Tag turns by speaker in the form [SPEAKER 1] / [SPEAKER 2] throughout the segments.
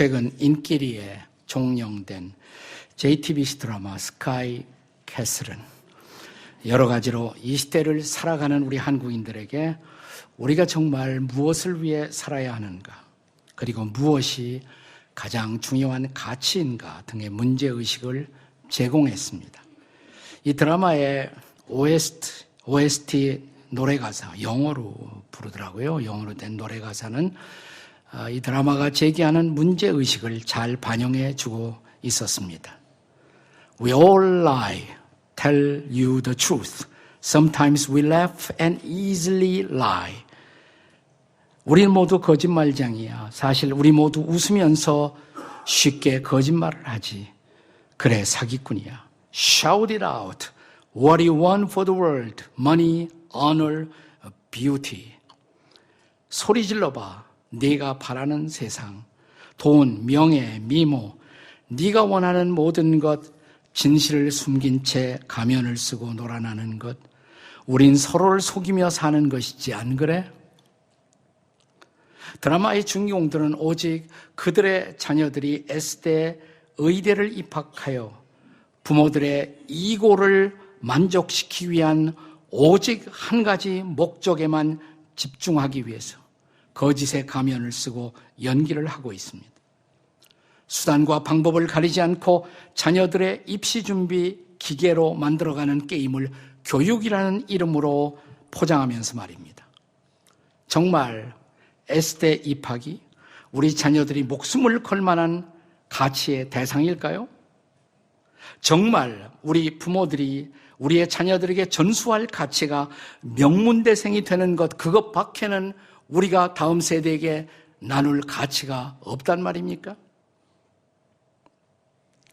[SPEAKER 1] 최근 인기리에 종영된 JTBC 드라마 스카이 캐슬은 여러 가지로 이 시대를 살아가는 우리 한국인들에게 우리가 정말 무엇을 위해 살아야 하는가, 그리고 무엇이 가장 중요한 가치인가 등의 문제의식을 제공했습니다. 이 드라마의 OST, OST 노래 가사, 영어로 부르더라고요. 영어로 된 노래 가사는 아, 이 드라마가 제기하는 문제의식을 잘 반영해 주고 있었습니다. We all lie, tell you the truth. Sometimes we laugh and easily lie. 우리 모두 거짓말장이야. 사실 우리 모두 웃으면서 쉽게 거짓말을 하지. 그래, 사기꾼이야. Shout it out. What you want for the world. Money, honor, beauty. 소리 질러봐. 네가 바라는 세상. 돈, 명예, 미모. 네가 원하는 모든 것. 진실을 숨긴 채 가면을 쓰고 놀아나는 것. 우린 서로를 속이며 사는 것이지 안 그래? 드라마의 주인공들은 오직 그들의 자녀들이 S대 의대를 입학하여 부모들의 이고를 만족시키기 위한 오직 한 가지 목적에만 집중하기 위해서 거짓의 가면을 쓰고 연기를 하고 있습니다. 수단과 방법을 가리지 않고 자녀들의 입시 준비 기계로 만들어가는 게임을 교육이라는 이름으로 포장하면서 말입니다. 정말 S대 입학이 우리 자녀들이 목숨을 걸 만한 가치의 대상일까요? 정말 우리 부모들이 우리의 자녀들에게 전수할 가치가 명문대생이 되는 것, 그것 밖에는 우리가 다음 세대에게 나눌 가치가 없단 말입니까?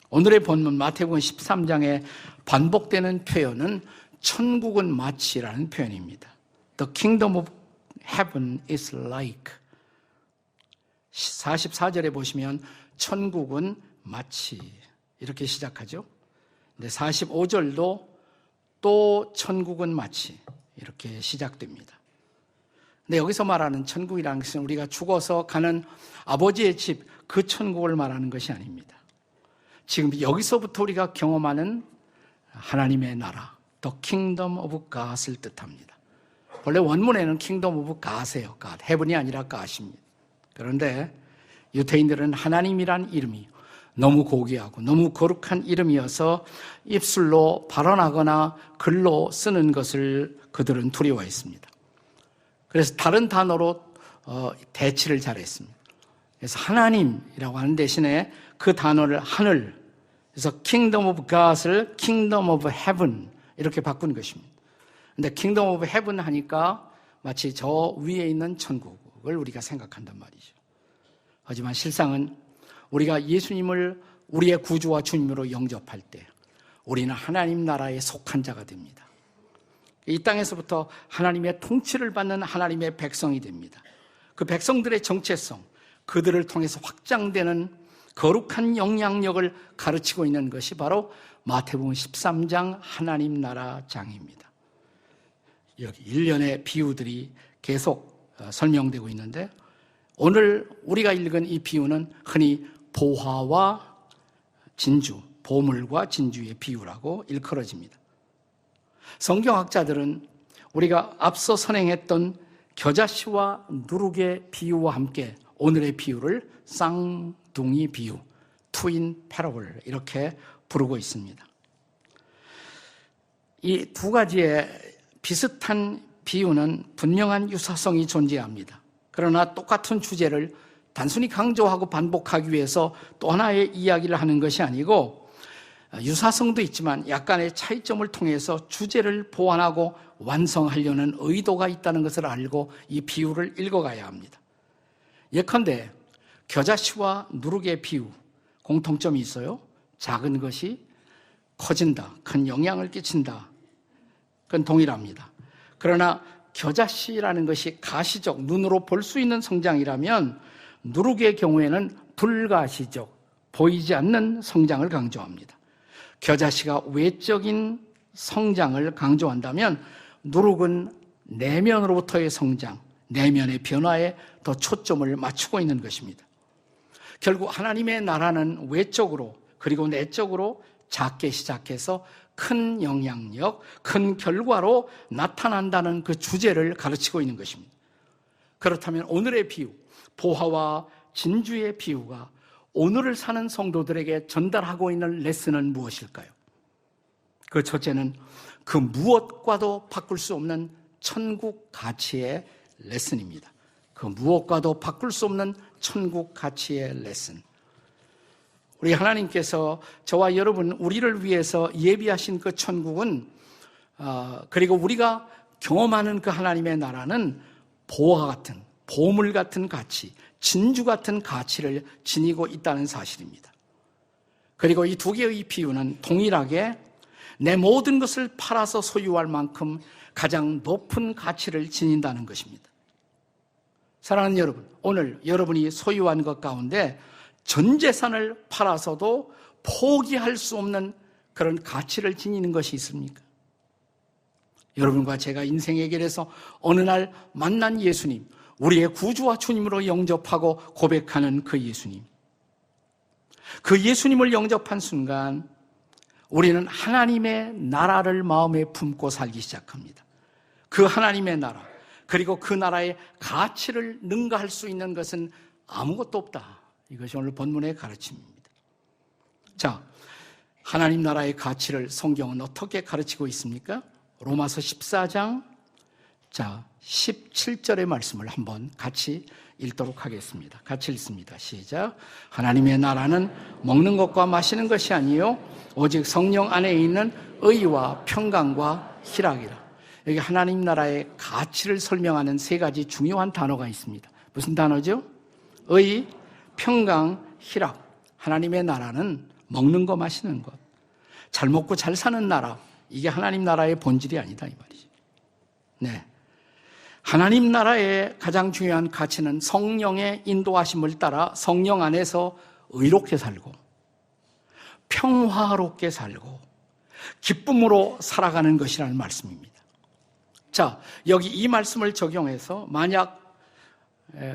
[SPEAKER 1] 오늘의 본문 마태복음 13장에 반복되는 표현은 천국은 마치라는 표현입니다. The kingdom of heaven is like. 44절에 보시면 천국은 마치 이렇게 시작하죠. 근데 45절도 또 천국은 마치 이렇게 시작됩니다. 근데 여기서 말하는 천국이라는 것은 우리가 죽어서 가는 아버지의 집, 그 천국을 말하는 것이 아닙니다. 지금 여기서부터 우리가 경험하는 하나님의 나라, The Kingdom of God을 뜻합니다. 원래 원문에는 Kingdom of God이에요. God. 헤븐이 아니라 God입니다. 그런데 유태인들은 하나님이란 이름이 너무 고귀하고 너무 거룩한 이름이어서 입술로 발언하거나 글로 쓰는 것을 그들은 두려워했습니다. 그래서 다른 단어로 어, 대치를 잘했습니다. 그래서 하나님이라고 하는 대신에 그 단어를 하늘, 그래서 Kingdom of God을 Kingdom of Heaven 이렇게 바꾼 것입니다. 근데 Kingdom of Heaven 하니까 마치 저 위에 있는 천국을 우리가 생각한단 말이죠. 하지만 실상은 우리가 예수님을 우리의 구주와 주님으로 영접할 때 우리는 하나님 나라에 속한 자가 됩니다. 이 땅에서부터 하나님의 통치를 받는 하나님의 백성이 됩니다. 그 백성들의 정체성, 그들을 통해서 확장되는 거룩한 영향력을 가르치고 있는 것이 바로 마태복음 13장 하나님 나라 장입니다. 여기 일련의 비유들이 계속 어, 설명되고 있는데 오늘 우리가 읽은 이 비유는 흔히 보화와 진주, 보물과 진주의 비유라고 일컬어집니다. 성경학자들은 우리가 앞서 선행했던 겨자씨와 누룩의 비유와 함께 오늘의 비유를 쌍둥이 비유, 투인 패러블 이렇게 부르고 있습니다. 이 두 가지의 비슷한 비유는 분명한 유사성이 존재합니다. 그러나 똑같은 주제를 단순히 강조하고 반복하기 위해서 또 하나의 이야기를 하는 것이 아니고 유사성도 있지만 약간의 차이점을 통해서 주제를 보완하고 완성하려는 의도가 있다는 것을 알고 이 비유를 읽어가야 합니다. 예컨대 겨자씨와 누룩의 비유 공통점이 있어요. 작은 것이 커진다, 큰 영향을 끼친다. 그건 동일합니다. 그러나 겨자씨라는 것이 가시적, 눈으로 볼 수 있는 성장이라면 누룩의 경우에는 불가시적, 보이지 않는 성장을 강조합니다. 겨자씨가 외적인 성장을 강조한다면 누룩은 내면으로부터의 성장, 내면의 변화에 더 초점을 맞추고 있는 것입니다. 결국 하나님의 나라는 외적으로 그리고 내적으로 작게 시작해서 큰 영향력, 큰 결과로 나타난다는 그 주제를 가르치고 있는 것입니다. 그렇다면 오늘의 비유, 보화와 진주의 비유가 오늘을 사는 성도들에게 전달하고 있는 레슨은 무엇일까요? 그 첫째는 그 무엇과도 바꿀 수 없는 천국 가치의 레슨입니다. 그 무엇과도 바꿀 수 없는 천국 가치의 레슨. 우리 하나님께서 저와 여러분 우리를 위해서 예비하신 그 천국은 어, 그리고 우리가 경험하는 그 하나님의 나라는 보화 같은 보물 같은 가치, 진주 같은 가치를 지니고 있다는 사실입니다. 그리고 이 두 개의 비유는 동일하게 내 모든 것을 팔아서 소유할 만큼 가장 높은 가치를 지닌다는 것입니다. 사랑하는 여러분, 오늘 여러분이 소유한 것 가운데 전 재산을 팔아서도 포기할 수 없는 그런 가치를 지니는 것이 있습니까? 여러분과 제가 인생의 길에서 어느 날 만난 예수님, 우리의 구주와 주님으로 영접하고 고백하는 그 예수님. 그 예수님을 영접한 순간 우리는 하나님의 나라를 마음에 품고 살기 시작합니다. 그 하나님의 나라, 그리고 그 나라의 가치를 능가할 수 있는 것은 아무것도 없다. 이것이 오늘 본문의 가르침입니다. 자, 하나님 나라의 가치를 성경은 어떻게 가르치고 있습니까? 로마서 14장, 자, 17절의 말씀을 한번 같이 읽도록 하겠습니다. 같이 읽습니다. 시작. 하나님의 나라는 먹는 것과 마시는 것이 아니요 오직 성령 안에 있는 의와 평강과 희락이라. 여기 하나님 나라의 가치를 설명하는 세 가지 중요한 단어가 있습니다. 무슨 단어죠? 의, 평강, 희락. 하나님의 나라는 먹는 거 마시는 것. 잘 먹고 잘 사는 나라. 이게 하나님 나라의 본질이 아니다 이 말이죠. 네. 하나님 나라의 가장 중요한 가치는 성령의 인도하심을 따라 성령 안에서 의롭게 살고 평화롭게 살고 기쁨으로 살아가는 것이라는 말씀입니다. 자, 여기 이 말씀을 적용해서 만약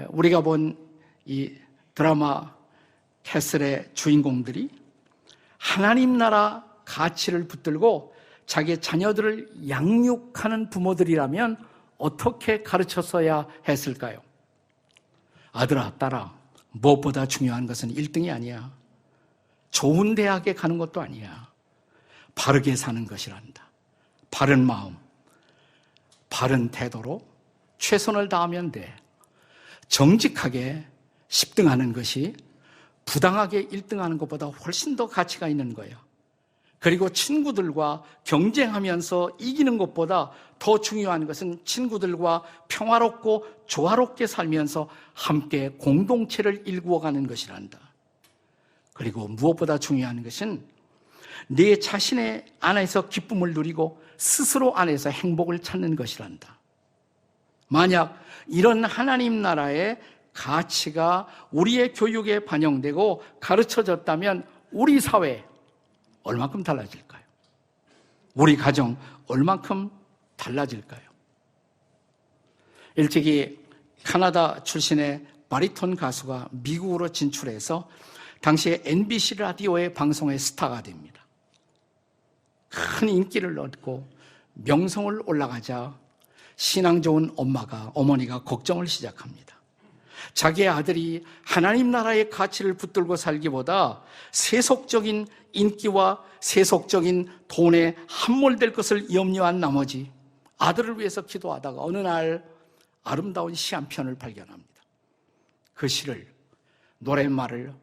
[SPEAKER 1] 우리가 본 이 드라마 캐슬의 주인공들이 하나님 나라 가치를 붙들고 자기 자녀들을 양육하는 부모들이라면 어떻게 가르쳤어야 했을까요? 아들아, 딸아, 무엇보다 중요한 것은 1등이 아니야. 좋은 대학에 가는 것도 아니야. 바르게 사는 것이란다. 바른 마음, 바른 태도로 최선을 다하면 돼. 정직하게 10등 하는 것이 부당하게 1등 하는 것보다 훨씬 더 가치가 있는 거예요. 그리고 친구들과 경쟁하면서 이기는 것보다 더 중요한 것은 친구들과 평화롭고 조화롭게 살면서 함께 공동체를 일구어가는 것이란다. 그리고 무엇보다 중요한 것은 내 자신의 안에서 기쁨을 누리고 스스로 안에서 행복을 찾는 것이란다. 만약 이런 하나님 나라의 가치가 우리의 교육에 반영되고 가르쳐졌다면 우리 사회, 얼만큼 달라질까요? 우리 가정 얼만큼 달라질까요? 일찍이 카나다 출신의 바리톤 가수가 미국으로 진출해서 당시에 NBC 라디오의 방송의 스타가 됩니다. 큰 인기를 얻고 명성을 올라가자 신앙 좋은 엄마가, 어머니가 걱정을 시작합니다. 자기의 아들이 하나님 나라의 가치를 붙들고 살기보다 세속적인 인기와 세속적인 돈에 함몰될 것을 염려한 나머지 아들을 위해서 기도하다가 어느 날 아름다운 시 한 편을 발견합니다. 그 시를 노랫말을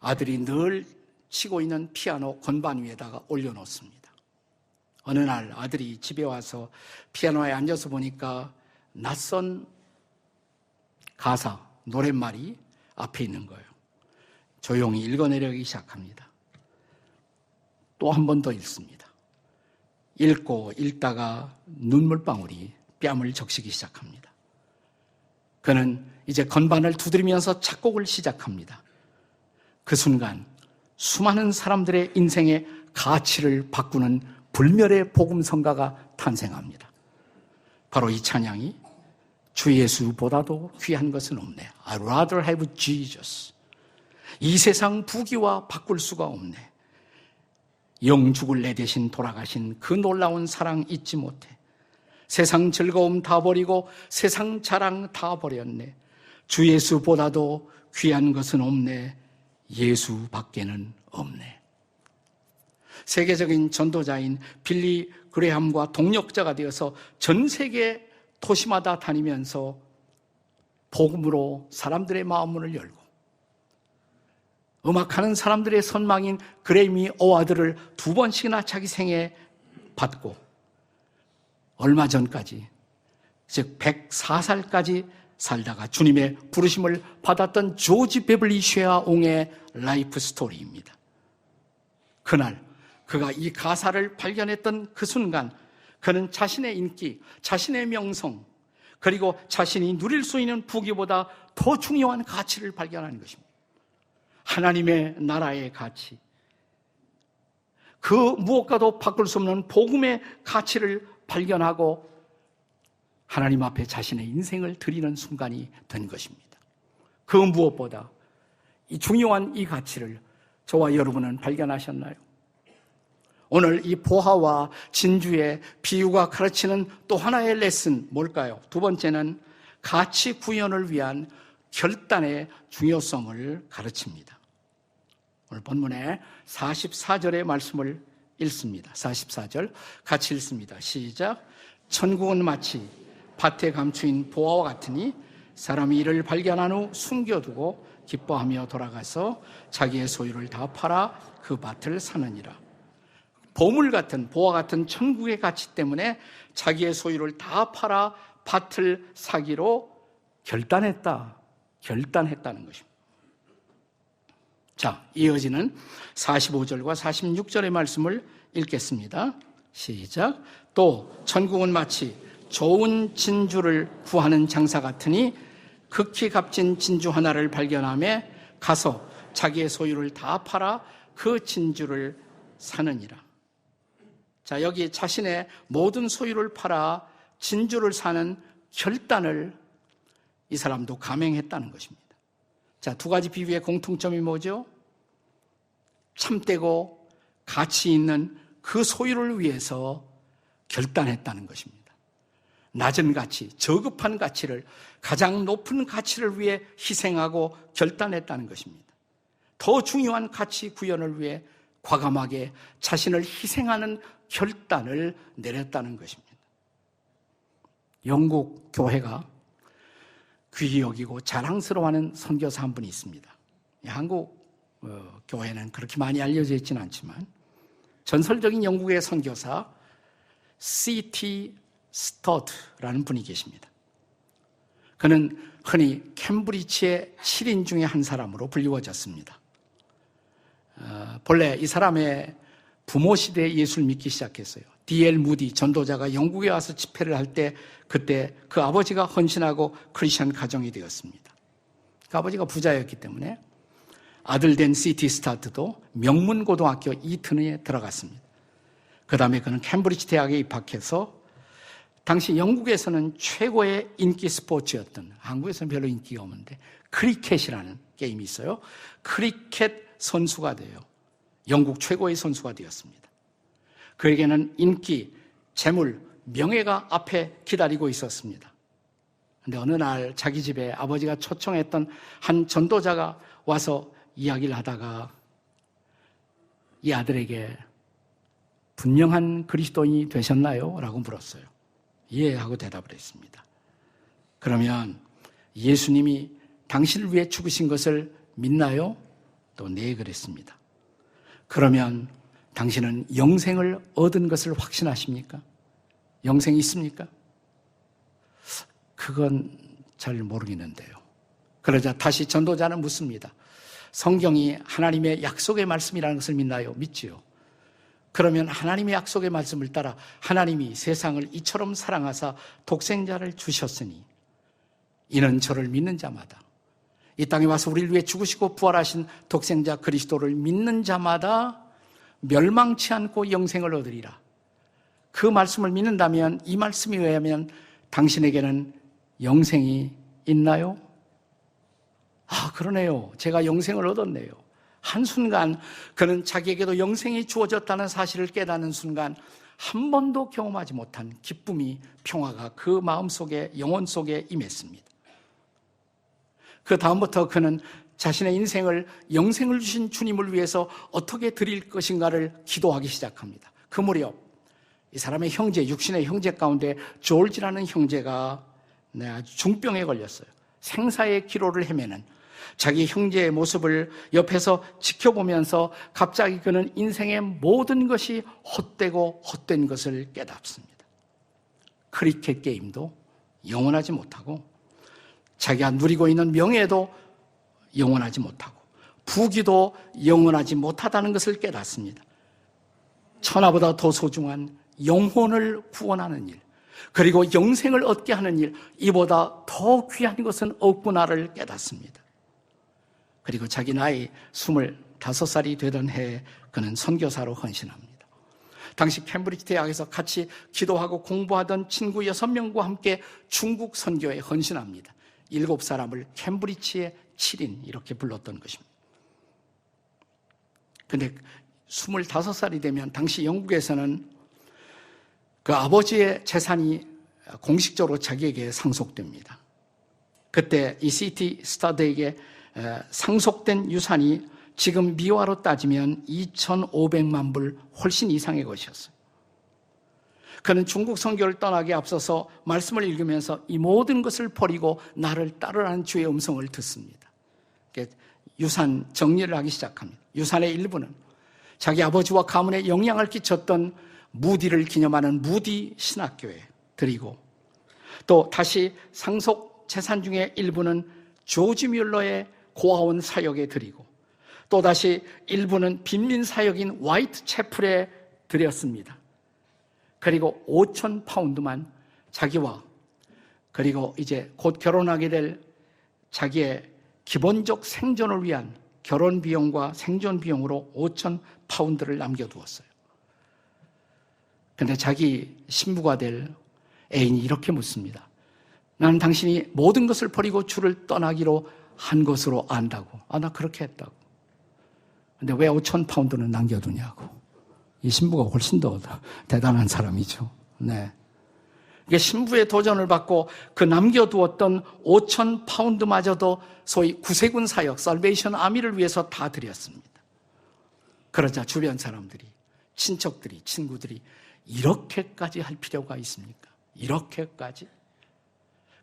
[SPEAKER 1] 아들이 늘 치고 있는 피아노 건반 위에다가 올려놓습니다. 어느 날 아들이 집에 와서 피아노에 앉아서 보니까 낯선 가사, 노랫말이 앞에 있는 거예요. 조용히 읽어내려기 시작합니다. 또 한 번 더 읽습니다. 읽고 읽다가 눈물방울이 뺨을 적시기 시작합니다. 그는 이제 건반을 두드리면서 작곡을 시작합니다. 그 순간 수많은 사람들의 인생의 가치를 바꾸는 불멸의 복음성가가 탄생합니다. 바로 이 찬양이 주 예수보다도 귀한 것은 없네. I rather have Jesus. 이 세상 부귀와 바꿀 수가 없네. 영 죽을 내 대신 돌아가신 그 놀라운 사랑 잊지 못해. 세상 즐거움 다 버리고 세상 자랑 다 버렸네. 주 예수보다도 귀한 것은 없네. 예수 밖에는 없네. 세계적인 전도자인 빌리 그레함과 동력자가 되어서 전 세계 도시마다 다니면서 복음으로 사람들의 마음문을 열고 음악하는 사람들의 선망인 그레이미 어와드를 두 번씩이나 자기 생에 받고 얼마 전까지 즉 104살까지 살다가 주님의 부르심을 받았던 조지 베블리 쉐아 옹의 라이프 스토리입니다. 그날 그가 이 가사를 발견했던 그 순간 그는 자신의 인기, 자신의 명성, 그리고 자신이 누릴 수 있는 부귀보다 더 중요한 가치를 발견하는 것입니다. 하나님의 나라의 가치. 그 무엇과도 바꿀 수 없는 복음의 가치를 발견하고 하나님 앞에 자신의 인생을 드리는 순간이 된 것입니다. 그 무엇보다 이 중요한 이 가치를 저와 여러분은 발견하셨나요? 오늘 이 보화와 진주의 비유가 가르치는 또 하나의 레슨 뭘까요? 두 번째는 가치 구현을 위한 결단의 중요성을 가르칩니다. 오늘 본문의 44절의 말씀을 읽습니다. 44절 같이 읽습니다. 시작. 천국은 마치 밭에 감추인 보화와 같으니 사람이 이를 발견한 후 숨겨두고 기뻐하며 돌아가서 자기의 소유를 다 팔아 그 밭을 사느니라. 보물 같은 보화 같은 천국의 가치 때문에 자기의 소유를 다 팔아 밭을 사기로 결단했다. 결단했다는 것입니다. 자, 이어지는 45절과 46절의 말씀을 읽겠습니다. 시작. 또 천국은 마치 좋은 진주를 구하는 장사 같으니 극히 값진 진주 하나를 발견함에 가서 자기의 소유를 다 팔아 그 진주를 사느니라. 자, 여기 자신의 모든 소유를 팔아 진주를 사는 결단을 이 사람도 감행했다는 것입니다. 자, 두 가지 비유의 공통점이 뭐죠? 참되고 가치 있는 그 소유를 위해서 결단했다는 것입니다. 낮은 가치, 저급한 가치를 가장 높은 가치를 위해 희생하고 결단했다는 것입니다. 더 중요한 가치 구현을 위해 과감하게 자신을 희생하는 결단을 내렸다는 것입니다. 영국 교회가 귀히 여기고 자랑스러워하는 선교사 한 분이 있습니다. 한국 어, 교회는 그렇게 많이 알려져 있지는 않지만 전설적인 영국의 선교사 C.T. 스터드라는 분이 계십니다. 그는 흔히 캠브리지의 7인 중에 한 사람으로 불리워졌습니다. 어, 본래 이 사람의 부모 시대에 예수를 믿기 시작했어요. D.L. 무디 전도자가 영국에 와서 집회를 할 때 그때 그 아버지가 헌신하고 크리스천 가정이 되었습니다. 그 아버지가 부자였기 때문에 아들 된 시티 스타트도 명문 고등학교 이튼에 들어갔습니다. 그 다음에 그는 캠브리지 대학에 입학해서 당시 영국에서는 최고의 인기 스포츠였던 한국에서는 별로 인기가 없는데 크리켓이라는 게임이 있어요. 크리켓 선수가 돼요. 영국 최고의 선수가 되었습니다. 그에게는 인기, 재물, 명예가 앞에 기다리고 있었습니다. 근데 어느 날 자기 집에 아버지가 초청했던 한 전도자가 와서 이야기를 하다가 이 아들에게 분명한 그리스도인이 되셨나요? 라고 물었어요. 예, 하고 대답을 했습니다. 그러면 예수님이 당신을 위해 죽으신 것을 믿나요? 또 네, 그랬습니다. 그러면 당신은 영생을 얻은 것을 확신하십니까? 영생이 있습니까? 그건 잘 모르겠는데요. 그러자 다시 전도자는 묻습니다. 성경이 하나님의 약속의 말씀이라는 것을 믿나요? 믿지요. 그러면 하나님의 약속의 말씀을 따라 하나님이 세상을 이처럼 사랑하사 독생자를 주셨으니 이는 저를 믿는 자마다 이 땅에 와서 우리를 위해 죽으시고 부활하신 독생자 그리스도를 믿는 자마다 멸망치 않고 영생을 얻으리라. 그 말씀을 믿는다면 이 말씀에 의하면 당신에게는 영생이 있나요? 아, 그러네요. 제가 영생을 얻었네요. 한순간 그는 자기에게도 영생이 주어졌다는 사실을 깨닫는 순간 한 번도 경험하지 못한 기쁨이 평화가 그 마음 속에 영혼 속에 임했습니다. 그 다음부터 그는 자신의 인생을 영생을 주신 주님을 위해서 어떻게 드릴 것인가를 기도하기 시작합니다. 그 무렵 이 사람의 형제, 육신의 형제 가운데 조지라는 형제가 네, 아주 중병에 걸렸어요. 생사의 기로를 헤매는 자기 형제의 모습을 옆에서 지켜보면서 갑자기 그는 인생의 모든 것이 헛되고 헛된 것을 깨닫습니다. 크리켓 게임도 영원하지 못하고 자기가 누리고 있는 명예도 영원하지 못하고 부귀도 영원하지 못하다는 것을 깨닫습니다. 천하보다 더 소중한 영혼을 구원하는 일, 그리고 영생을 얻게 하는 일, 이보다 더 귀한 것은 없구나를 깨닫습니다. 그리고 자기 나이 25살이 되던 해에 그는 선교사로 헌신합니다. 당시 캠브리지 대학에서 같이 기도하고 공부하던 친구 6명과 함께 중국 선교에 헌신합니다. 일곱 사람을 캠브리지의 7인 이렇게 불렀던 것입니다. 근데 25살이 되면 당시 영국에서는 그 아버지의 재산이 공식적으로 자기에게 상속됩니다. 그때 이 시티 스타드에게 상속된 유산이 지금 미화로 따지면 2,500만 불 훨씬 이상의 것이었어요. 그는 중국 선교를 떠나기 앞서서 말씀을 읽으면서 이 모든 것을 버리고 나를 따르라는 주의 음성을 듣습니다. 유산 정리를 하기 시작합니다. 유산의 일부는 자기 아버지와 가문에 영향을 끼쳤던 무디를 기념하는 무디 신학교에 드리고 또 다시 상속 재산 중의 일부는 조지 뮬러의 고아원 사역에 드리고 또 다시 일부는 빈민 사역인 화이트 채플에 드렸습니다. 그리고 5천 파운드만 자기와 그리고 이제 곧 결혼하게 될 자기의 기본적 생존을 위한 결혼 비용과 생존 비용으로 5천 파운드를 남겨두었어요. 근데 자기 신부가 될 애인이 이렇게 묻습니다. 나는 당신이 모든 것을 버리고 주를 떠나기로 한 것으로 안다고. 아, 나 그렇게 했다고. 근데 왜 5천 파운드는 남겨두냐고. 이 신부가 훨씬 더 대단한 사람이죠. 네. 이게 신부의 도전을 받고 그 남겨두었던 5천 파운드마저도 소위 구세군 사역, 살베이션 아미를 위해서 다 드렸습니다. 그러자 주변 사람들이, 친척들이, 친구들이 이렇게까지 할 필요가 있습니까? 이렇게까지?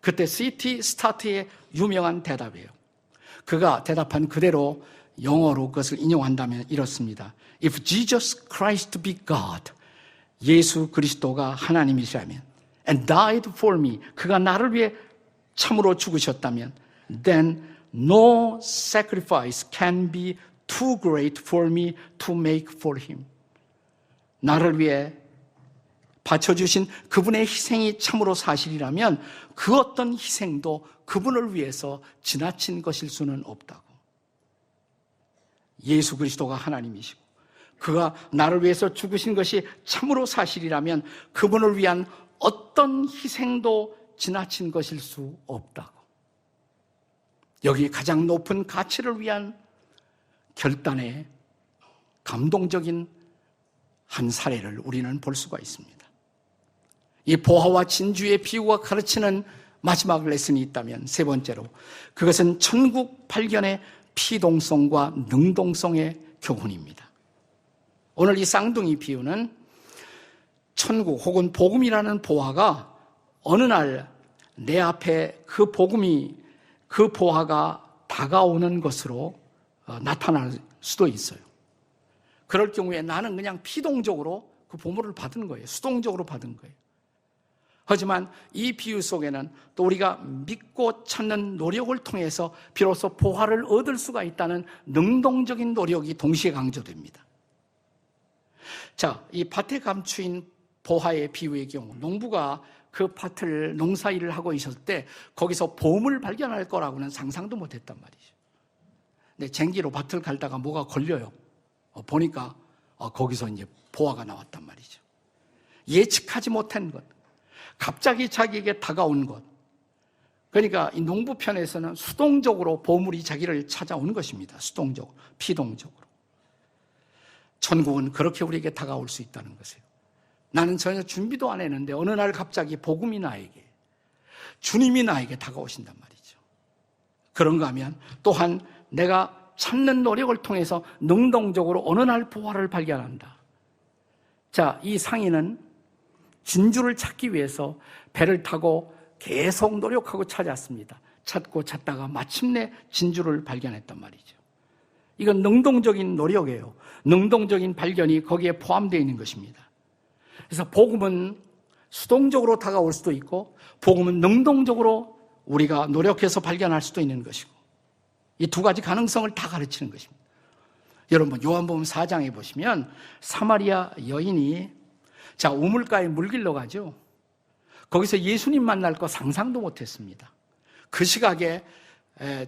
[SPEAKER 1] 그때 시티 스타트의 유명한 대답이에요. 그가 대답한 그대로 영어로 그것을 인용한다면 이렇습니다. If Jesus Christ be God, 예수 그리스도가 하나님이시라면, and died for me, 그가 나를 위해 참으로 죽으셨다면, then no sacrifice can be too great for me to make for him. 나를 위해 바쳐주신 그분의 희생이 참으로 사실이라면 그 어떤 희생도 그분을 위해서 지나친 것일 수는 없다고. 예수 그리스도가 하나님이시고 그가 나를 위해서 죽으신 것이 참으로 사실이라면 그분을 위한 어떤 희생도 지나친 것일 수 없다고. 여기 가장 높은 가치를 위한 결단의 감동적인 한 사례를 우리는 볼 수가 있습니다. 이 보화와 진주의 비유가 가르치는 마지막 레슨이 있다면 세 번째로 그것은 천국 발견의 피동성과 능동성의 교훈입니다. 오늘 이 쌍둥이 비유는 천국 혹은 복음이라는 보화가 어느 날 내 앞에 그 복음이 그 보화가 다가오는 것으로 어, 나타날 수도 있어요. 그럴 경우에 나는 그냥 피동적으로 그 보물을 받은 거예요. 수동적으로 받은 거예요. 하지만 이 비유 속에는 또 우리가 믿고 찾는 노력을 통해서 비로소 보화를 얻을 수가 있다는 능동적인 노력이 동시에 강조됩니다. 자, 이 밭에 감추인 보화의 비유의 경우, 농부가 그 밭을 농사일을 하고 있었을 때 거기서 보험을 발견할 거라고는 상상도 못 했단 말이죠. 근데 쟁기로 밭을 갈다가 뭐가 걸려요. 어, 보니까 어, 거기서 이제 보화가 나왔단 말이죠. 예측하지 못한 것. 갑자기 자기에게 다가온 것. 그러니까 이 농부 편에서는 수동적으로 보물이 자기를 찾아오는 것입니다. 수동적으로, 피동적으로. 천국은 그렇게 우리에게 다가올 수 있다는 것이에요. 나는 전혀 준비도 안 했는데 어느 날 갑자기 복음이 나에게, 주님이 나에게 다가오신단 말이죠. 그런가 하면 또한 내가 찾는 노력을 통해서 능동적으로 어느 날 보화를 발견한다. 자, 이 상인은 진주를 찾기 위해서 배를 타고 계속 노력하고 찾았습니다. 찾고 찾다가 마침내 진주를 발견했단 말이죠. 이건 능동적인 노력이에요. 능동적인 발견이 거기에 포함되어 있는 것입니다. 그래서 복음은 수동적으로 다가올 수도 있고, 복음은 능동적으로 우리가 노력해서 발견할 수도 있는 것이고, 이 두 가지 가능성을 다 가르치는 것입니다. 여러분, 요한복음 4장에 보시면 사마리아 여인이 자, 우물가에 물 길러 가죠. 거기서 예수님 만날 거 상상도 못 했습니다. 그 시각에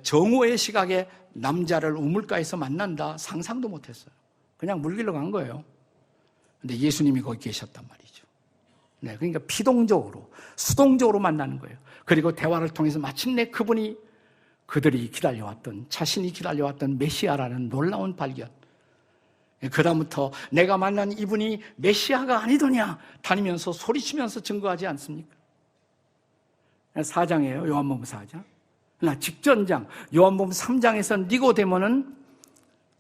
[SPEAKER 1] 정오의 시각에 남자를 우물가에서 만난다 상상도 못 했어요. 그냥 물 길러 간 거예요. 근데 예수님이 거기 계셨단 말이죠. 네, 그러니까 피동적으로, 수동적으로 만나는 거예요. 그리고 대화를 통해서 마침내 그분이 그들이 기다려왔던, 자신이 기다려왔던 메시아라는 놀라운 발견. 그다음부터 내가 만난 이분이 메시아가 아니더냐 다니면서 소리치면서 증거하지 않습니까? 사장이에요 요한복음 4장. 나 직전장 요한복음 3장에서 니고데모는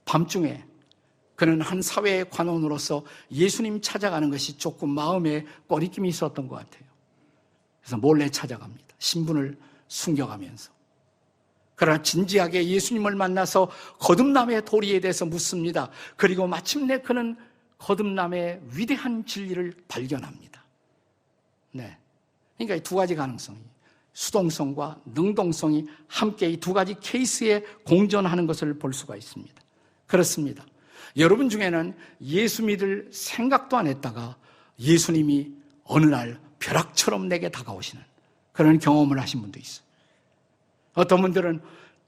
[SPEAKER 1] 밤중에 그는 한 사회의 관원으로서 예수님 찾아가는 것이 조금 마음에 꺼리낌이 있었던 것 같아요. 그래서 몰래 찾아갑니다. 신분을 숨겨가면서. 그러나 진지하게 예수님을 만나서 거듭남의 도리에 대해서 묻습니다. 그리고 마침내 그는 거듭남의 위대한 진리를 발견합니다. 네. 그러니까 이 두 가지 가능성이 수동성과 능동성이 함께 이 두 가지 케이스에 공존하는 것을 볼 수가 있습니다. 그렇습니다. 여러분 중에는 예수 믿을 생각도 안 했다가 예수님이 어느 날 벼락처럼 내게 다가오시는 그런 경험을 하신 분도 있어요. 어떤 분들은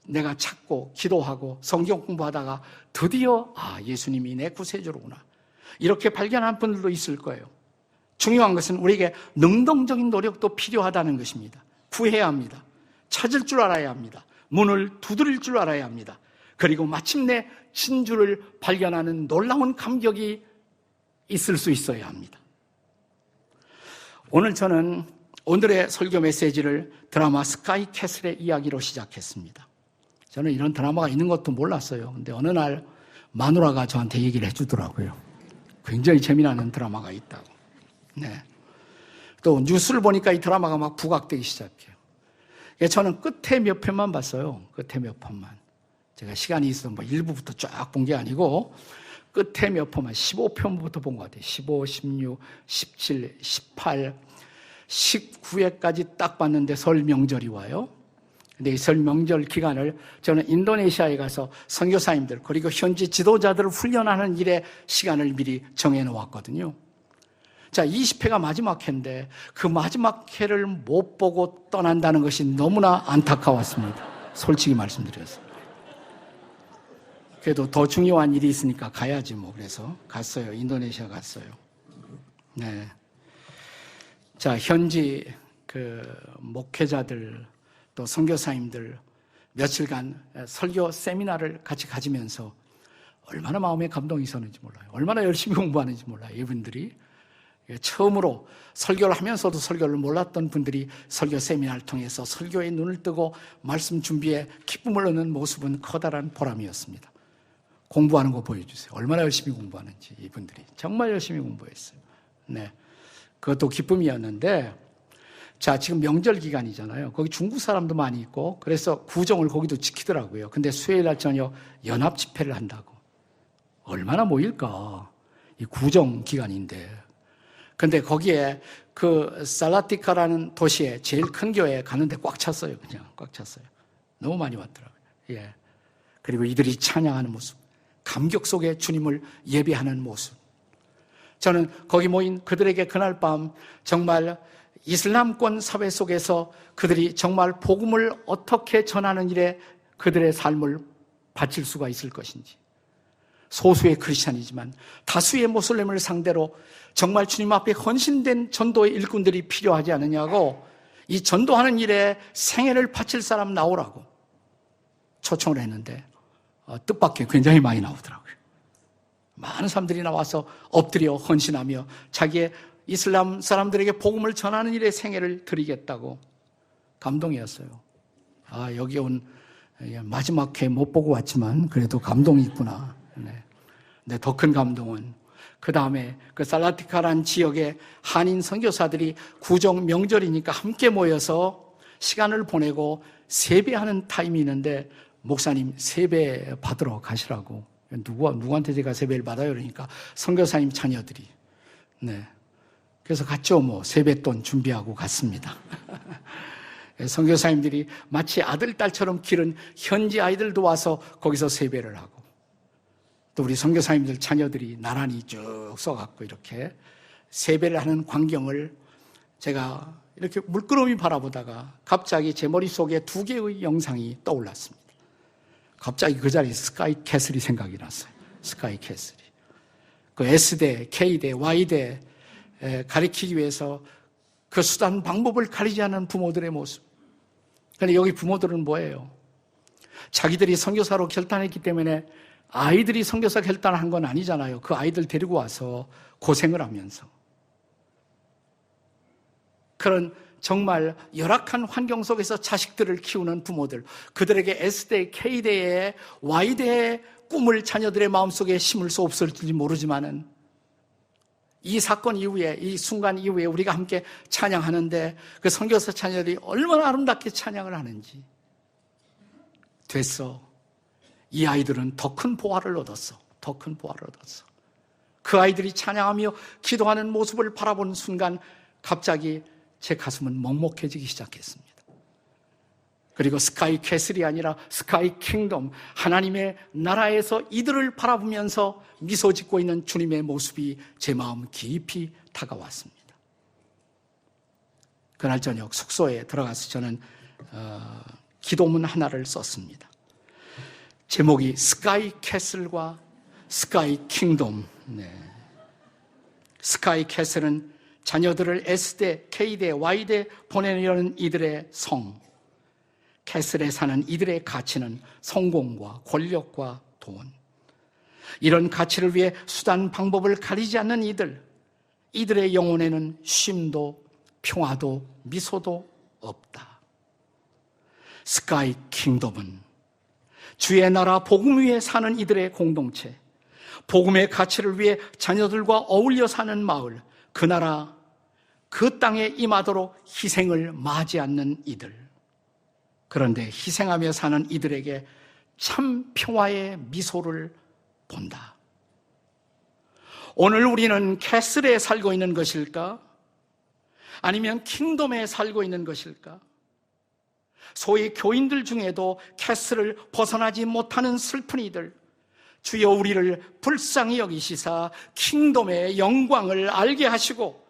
[SPEAKER 1] 내가 찾고 기도하고 성경 공부하다가 드디어 아 예수님이 내 구세주로구나 이렇게 발견한 분들도 있을 거예요. 중요한 것은 우리에게 능동적인 노력도 필요하다는 것입니다. 구해야 합니다. 찾을 줄 알아야 합니다. 문을 두드릴 줄 알아야 합니다. 그리고 마침내 진주를 발견하는 놀라운 감격이 있을 수 있어야 합니다. 오늘 저는 오늘의 설교 메시지를 드라마 스카이 캐슬의 이야기로 시작했습니다. 저는 이런 드라마가 있는 것도 몰랐어요. 근데 어느 날 마누라가 저한테 얘기를 해주더라고요. 굉장히 재미나는 드라마가 있다고. 네. 또 뉴스를 보니까 이 드라마가 막 부각되기 시작해요. 저는 끝에 몇 편만 봤어요. 끝에 몇 편만. 제가 시간이 있어서 뭐 일부부터 쫙 본 게 아니고 끝에 몇 편만 15편부터 본 것 같아요. 15, 16, 17, 18, 19회까지 딱 봤는데 설 명절이 와요. 근데 이 설 명절 기간을 저는 인도네시아에 가서 선교사님들 그리고 현지 지도자들을 훈련하는 일에 시간을 미리 정해 놓았거든요. 자, 20회가 마지막 회인데 그 마지막 회를 못 보고 떠난다는 것이 너무나 안타까웠습니다. 솔직히 말씀드려서. 그래도 더 중요한 일이 있으니까 가야지 뭐 그래서 갔어요. 인도네시아 갔어요. 네. 자, 현지 그 목회자들 또 선교사님들 며칠간 설교 세미나를 같이 가지면서 얼마나 마음에 감동이 있었는지 몰라요. 얼마나 열심히 공부하는지 몰라요. 이분들이 처음으로 설교를 하면서도 설교를 몰랐던 분들이 설교 세미나를 통해서 설교에 눈을 뜨고 말씀 준비에 기쁨을 얻는 모습은 커다란 보람이었습니다. 공부하는 거 보여주세요. 얼마나 열심히 공부하는지 이분들이 정말 열심히 공부했어요. 네. 그것도 기쁨이었는데 자, 지금 명절 기간이잖아요. 거기 중국 사람도 많이 있고 그래서 구정을 거기도 지키더라고요. 근데 수요일 날 저녁 연합 집회를 한다고. 얼마나 모일까? 이 구정 기간인데. 근데 거기에 그 살라티카라는 도시에 제일 큰 교회에 가는데 꽉 찼어요. 그냥 꽉 찼어요. 너무 많이 왔더라고요. 예. 그리고 이들이 찬양하는 모습, 감격 속에 주님을 예배하는 모습. 저는 거기 모인 그들에게 그날 밤 정말 이슬람권 사회 속에서 그들이 정말 복음을 어떻게 전하는 일에 그들의 삶을 바칠 수가 있을 것인지. 소수의 크리스찬이지만 다수의 모슬렘을 상대로 정말 주님 앞에 헌신된 전도의 일꾼들이 필요하지 않느냐고 이 전도하는 일에 생애를 바칠 사람 나오라고 초청을 했는데 어, 뜻밖의 굉장히 많이 나오더라고요. 많은 사람들이 나와서 엎드려 헌신하며 자기의 이슬람 사람들에게 복음을 전하는 일에 생애를 드리겠다고 감동이었어요. 아, 여기 온 마지막 회 못 보고 왔지만 그래도 감동이 있구나. 네. 근데 더 큰 감동은 그 다음에 그 살라티카란 지역의 한인 선교사들이 구정 명절이니까 함께 모여서 시간을 보내고 세배하는 타임이 있는데 목사님 세배 받으러 가시라고. 누구 누구한테 제가 세배를 받아요? 그러니까 선교사님 자녀들이. 네. 그래서 갔죠 뭐. 세뱃돈 준비하고 갔습니다. 선교사님들이 마치 아들 딸처럼 기른 현지 아이들도 와서 거기서 세배를 하고. 또 우리 선교사님들 자녀들이 나란히 쭉 써갖고 이렇게 세배를 하는 광경을 제가 이렇게 물끄러미 바라보다가 갑자기 제 머릿속에 두 개의 영상이 떠올랐습니다. 갑자기 그 자리에 스카이 캐슬이 생각이 났어요. 스카이 캐슬이. 그 S대, K대, Y대 가리키기 위해서 그 수단 방법을 가리지 않는 부모들의 모습. 그런데 여기 부모들은 뭐예요? 자기들이 선교사로 결단했기 때문에 아이들이 선교사 결단을 한건 아니잖아요. 그 아이들 데리고 와서 고생을 하면서. 그런 정말 열악한 환경 속에서 자식들을 키우는 부모들, 그들에게 S대, K대의 Y대의 꿈을 자녀들의 마음속에 심을 수 없을지 모르지만은 이 사건 이후에, 이 순간 이후에 우리가 함께 찬양하는데 그 선교사 자녀들이 얼마나 아름답게 찬양을 하는지. 됐어. 이 아이들은 더 큰 보화를 얻었어. 더 큰 보화를 얻었어. 그 아이들이 찬양하며 기도하는 모습을 바라보는 순간 갑자기 제 가슴은 먹먹해지기 시작했습니다. 그리고 스카이 캐슬이 아니라 스카이 킹덤, 하나님의 나라에서 이들을 바라보면서 미소 짓고 있는 주님의 모습이 제 마음 깊이 다가왔습니다. 그날 저녁 숙소에 들어가서 저는 어, 기도문 하나를 썼습니다. 제목이 스카이 캐슬과 스카이 킹덤. 네. 스카이 캐슬은 자녀들을 S대, K대, Y대 보내려는 이들의 성. 캐슬에 사는 이들의 가치는 성공과 권력과 돈. 이런 가치를 위해 수단 방법을 가리지 않는 이들. 이들의 영혼에는 쉼도 평화도 미소도 없다. 스카이 킹덤은 주의 나라 복음 위에 사는 이들의 공동체, 복음의 가치를 위해 자녀들과 어울려 사는 마을, 그 나라, 그 땅에 임하도록 희생을 맞이 않는 이들. 그런데 희생하며 사는 이들에게 참 평화의 미소를 본다. 오늘 우리는 캐슬에 살고 있는 것일까? 아니면 킹덤에 살고 있는 것일까? 소위 교인들 중에도 캐스를 벗어나지 못하는 슬픈 이들, 주여 우리를 불쌍히 여기시사 킹덤의 영광을 알게 하시고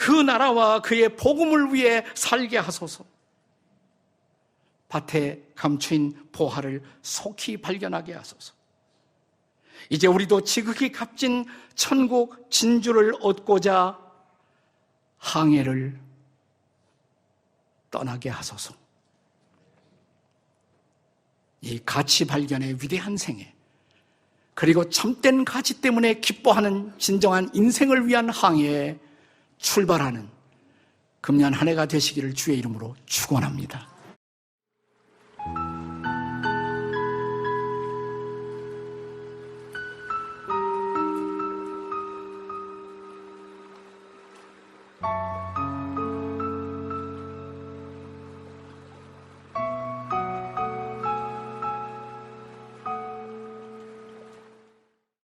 [SPEAKER 1] 그 나라와 그의 복음을 위해 살게 하소서. 밭에 감추인 보화를 속히 발견하게 하소서. 이제 우리도 지극히 값진 천국 진주를 얻고자 항해를 떠나게 하소서. 이 가치 발견의 위대한 생애, 그리고 참된 가치 때문에 기뻐하는 진정한 인생을 위한 항해에 출발하는 금년 한 해가 되시기를 주의 이름으로 축원합니다.